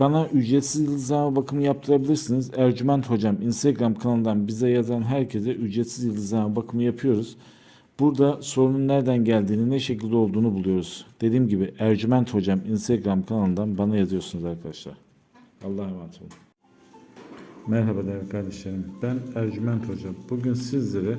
bana ücretsiz yıldızlama bakımı yaptırabilirsiniz. Ercüment Hocam Instagram kanalından bize yazan herkese ücretsiz yıldızlama bakımı yapıyoruz. Burada sorunun nereden geldiğini, ne şekilde olduğunu buluyoruz. Dediğim gibi Ercüment Hocam Instagram kanalından bana yazıyorsunuz arkadaşlar. Allah'a emanet olun. Merhaba değerli kardeşlerim. Ben Ercüment Hocam. Bugün sizlere